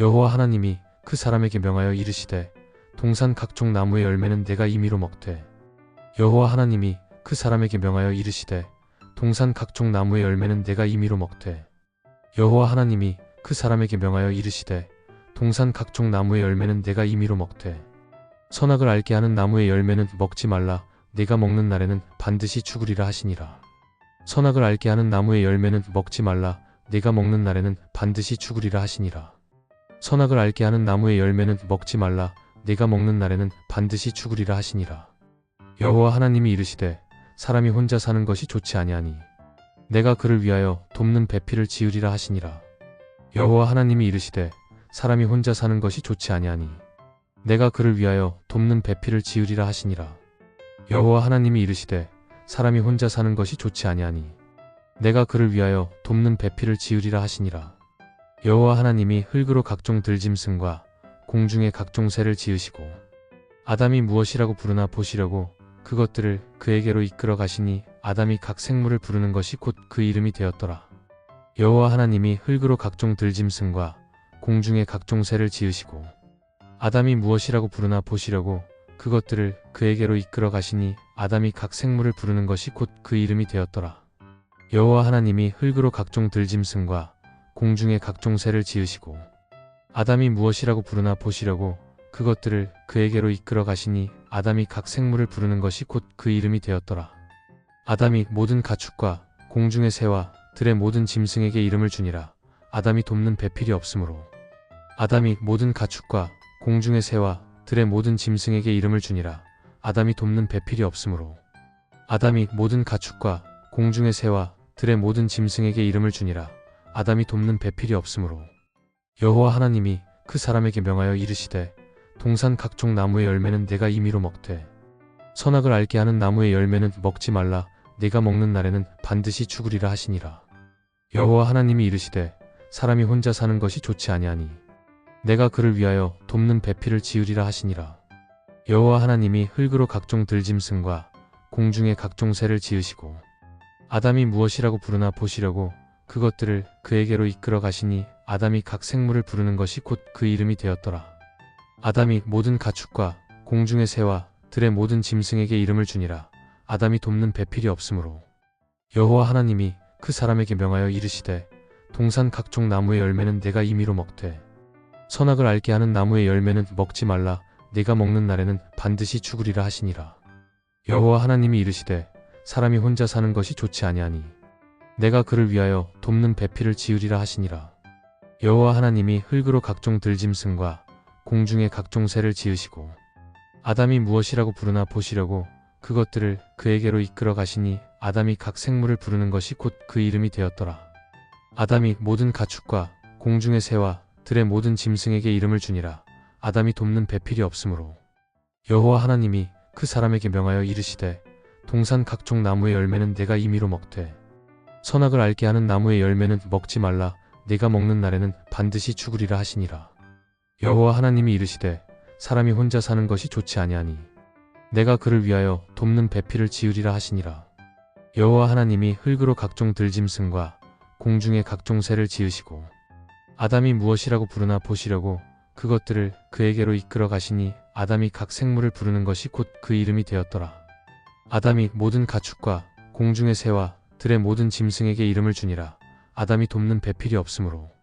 여호와 하나님이 그 사람에게 명하여 이르시되 동산 각종 나무의 열매는 내가 임의로 먹되 여호와 하나님이 그 사람에게 명하여 이르시되 동산 각종 나무의 열매는 내가 임의로 먹되 여호와 하나님이 그 사람에게 명하여 이르시되 동산 각종 나무의 열매는 내가 임의로 먹되 선악을 알게 하는 나무의 열매는 먹지 말라. 내가 먹는 날에는 반드시 죽으리라 하시니라. 선악을 알게 하는 나무의 열매는 먹지 말라. 내가 먹는 날에는 반드시 죽으리라 하시니라 선악을 알게 하는 나무의 열매는 먹지 말라. 내가 먹는 날에는 반드시 죽으리라 하시니라. 여호와 하나님이 이르시되 사람이 혼자 사는 것이 좋지 아니하니 내가 그를 위하여 돕는 배필을 지으리라 하시니라. 여호와 하나님이 이르시되 사람이 혼자 사는 것이 좋지 아니하니 내가 그를 위하여 돕는 배필을 지으리라 하시니라. 여호와 하나님이 이르시되 사람이 혼자 사는 것이 좋지 아니하니 내가 그를 위하여 돕는 배필을 지으리라 하시니라 여호와 하나님이 흙으로 각종 들짐승과 공중의 각종 새를 지으시고 아담이 무엇이라고 부르나 보시려고 그것들을 그에게로 이끌어 가시니 아담이 각 생물을 부르는 것이 곧 그 이름이 되었더라. 여호와 하나님이 흙으로 각종 들짐승과 공중의 각종 새를 지으시고 아담이 무엇이라고 부르나 보시려고 그것들을 그에게로 이끌어 가시니 아담이 각 생물을 부르는 것이 곧 그 이름이 되었더라. 여호와 하나님이 흙으로 각종 들짐승과 공중의 각종 새를 지으시고 아담이 무엇이라고 부르나 보시려고 그것들을 그에게로 이끌어 가시니 아담이 각 생물을 부르는 것이 곧 그 이름이 되었더라. 아담이 모든 가축과 공중의 새와 들의 모든 짐승에게 이름을 주니라. 아담이 돕는 배필이 없으므로. 아담이 모든 가축과 공중의 새와 들의 모든 짐승에게 이름을 주니라. 아담이 돕는 배필이 없으므로. 아담이 모든 가축과 공중의 새와 들의 모든 짐승에게 이름을 주니라. 아담이 돕는 배필이 없으므로. 여호와 하나님이 그 사람에게 명하여 이르시되 동산 각종 나무의 열매는 내가 임의로 먹되 선악을 알게 하는 나무의 열매는 먹지 말라 내가 먹는 날에는 반드시 죽으리라 하시니라 여호와 하나님이 이르시되 사람이 혼자 사는 것이 좋지 아니하니 내가 그를 위하여 돕는 배필을 지으리라 하시니라 여호와 하나님이 흙으로 각종 들짐승과 공중의 각종 새를 지으시고 아담이 무엇이라고 부르나 보시려고 그것들을 그에게로 이끌어 가시니 아담이 각 생물을 부르는 것이 곧 그 이름이 되었더라. 아담이 모든 가축과 공중의 새와 들의 모든 짐승에게 이름을 주니라. 아담이 돕는 배필이 없으므로. 여호와 하나님이 그 사람에게 명하여 이르시되 동산 각종 나무의 열매는 내가 임의로 먹되 선악을 알게 하는 나무의 열매는 먹지 말라 내가 먹는 날에는 반드시 죽으리라 하시니라. 여호와 하나님이 이르시되 사람이 혼자 사는 것이 좋지 아니하니 내가 그를 위하여 돕는 배필을 지으리라 하시니라. 여호와 하나님이 흙으로 각종 들짐승과 공중의 각종 새를 지으시고 아담이 무엇이라고 부르나 보시려고 그것들을 그에게로 이끌어 가시니 아담이 각 생물을 부르는 것이 곧 그 이름이 되었더라. 아담이 모든 가축과 공중의 새와 들의 모든 짐승에게 이름을 주니라. 아담이 돕는 배필이 없으므로. 여호와 하나님이 그 사람에게 명하여 이르시되 동산 각종 나무의 열매는 내가 임의로 먹되 선악을 알게 하는 나무의 열매는 먹지 말라 내가 먹는 날에는 반드시 죽으리라 하시니라. 여호와 하나님이 이르시되 사람이 혼자 사는 것이 좋지 아니하니 내가 그를 위하여 돕는 배필을 지으리라 하시니라. 여호와 하나님이 흙으로 각종 들짐승과 공중의 각종 새를 지으시고 아담이 무엇이라고 부르나 보시려고 그것들을 그에게로 이끌어 가시니 아담이 각 생물을 부르는 것이 곧 그 이름이 되었더라. 아담이 모든 가축과 공중의 새와 들의 모든 짐승에게 이름을 주니라. 아담이 돕는 배필이 없으므로.